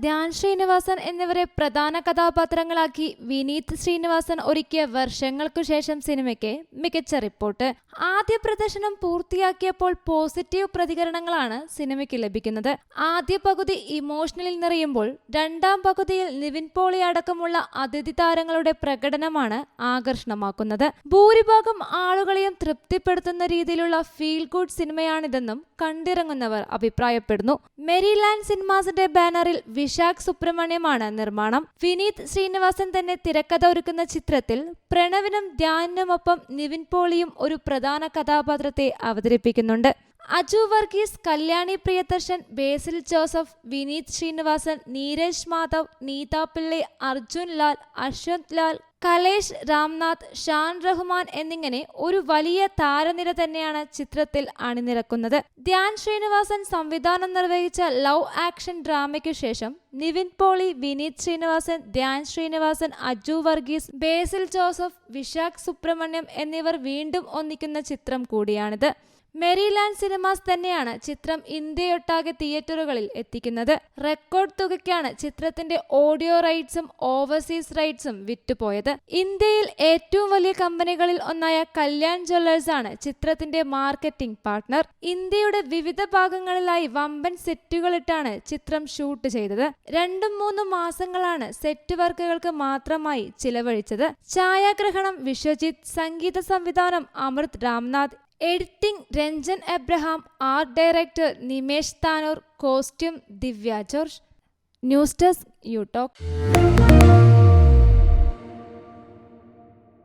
ധ്യാൻ ശ്രീനിവാസൻ എന്നിവരെ പ്രധാന കഥാപാത്രങ്ങളാക്കി വിനീത് ശ്രീനിവാസൻ ഒരുക്കിയ വർഷങ്ങൾക്കു ശേഷം സിനിമയ്ക്ക് മികച്ച റിപ്പോർട്ട്. ആദ്യ പ്രദർശനം പൂർത്തിയാക്കിയപ്പോൾ പോസിറ്റീവ് പ്രതികരണങ്ങളാണ് സിനിമയ്ക്ക് ലഭിക്കുന്നത്. ആദ്യ പകുതി ഇമോഷണലിൽ നിറയുമ്പോൾ രണ്ടാം പകുതിയിൽ നിവിൻ പോളി അടക്കമുള്ള അതിഥി താരങ്ങളുടെ പ്രകടനമാണ് ആകർഷണമാക്കുന്നത്. ഭൂരിഭാഗം ആളുകളെയും തൃപ്തിപ്പെടുത്തുന്ന രീതിയിലുള്ള ഫീൽ ഗുഡ് സിനിമയാണിതെന്നും കണ്ടിറങ്ങുന്നവർ അഭിപ്രായപ്പെടുന്നു. മെരിലാൻഡ് സിനിമാസിന്റെ ബാനറിൽ വിശാഖ് സുബ്രഹ്മണ്യമാണ് നിർമ്മാണം. വിനീത് ശ്രീനിവാസൻ തന്നെ തിരക്കഥ ഒരുക്കുന്ന ചിത്രത്തിൽ പ്രണവിനും ധ്യാനിനുമൊപ്പം നിവിൻ പോളിയും ഒരു പ്രധാന കഥാപാത്രത്തെ അവതരിപ്പിക്കുന്നുണ്ട്. അജു വർഗീസ് കല്യാണി പ്രിയദർശൻ ബേസിൽ ജോസഫ് വിനീത് ശ്രീനിവാസൻ നീരജ് മാധവ് നീത പിള്ളെ അർജുൻ ലാൽ അശ്വന്ത് ലാൽ കലേഷ് രാംനാഥ് ഷാൻ റഹ്മാൻ എന്നിങ്ങനെ ഒരു വലിയ താരനിര തന്നെയാണ് ചിത്രത്തിൽ അണിനിരക്കുന്നത്. ധ്യാൻ ശ്രീനിവാസൻ സംവിധാനം നിർവഹിച്ച ലവ് ആക്ഷൻ ഡ്രാമയ്ക്ക് ശേഷം നിവിൻ പോളി വിനീത് ശ്രീനിവാസൻ ധ്യാൻ ശ്രീനിവാസൻ അജു വർഗീസ് ബേസിൽ ജോസഫ് വിശാഖ് സുബ്രഹ്മണ്യം എന്നിവർ വീണ്ടും ഒന്നിക്കുന്ന ചിത്രം കൂടിയാണിത്. മെരിലാൻഡ് സിനിമാസ് തന്നെയാണ് ചിത്രം ഇന്ത്യയൊട്ടാകെ തിയേറ്ററുകളിൽ എത്തിക്കുന്നത്. റെക്കോർഡ് തുകയ്ക്കാണ് ചിത്രത്തിന്റെ ഓഡിയോ റൈറ്റ്സും ഓവർസീസ് റൈറ്റ്സും വിറ്റുപോയത്. ഇന്ത്യയിൽ ഏറ്റവും വലിയ കമ്പനികളിൽ ഒന്നായ കല്യാൺ ജ്വല്ലേഴ്സ് ആണ് ചിത്രത്തിന്റെ മാർക്കറ്റിംഗ് പാർട്ട്ണർ. ഇന്ത്യയുടെ വിവിധ ഭാഗങ്ങളിലായി വമ്പൻ സെറ്റുകളിട്ടാണ് ചിത്രം ഷൂട്ട് ചെയ്തത്. രണ്ടും മൂന്നും മാസങ്ങളാണ് സെറ്റ് വർക്കുകൾക്ക് മാത്രമായി ചിലവഴിച്ചത്. ഛായാഗ്രഹണം വിശ്വജിത്ത് സംഗീത സംവിധാനം Amrit Ramnath editing Ranjan Abraham art director Nimesh Tanur costume Divya George news desk യൂടോക്ക്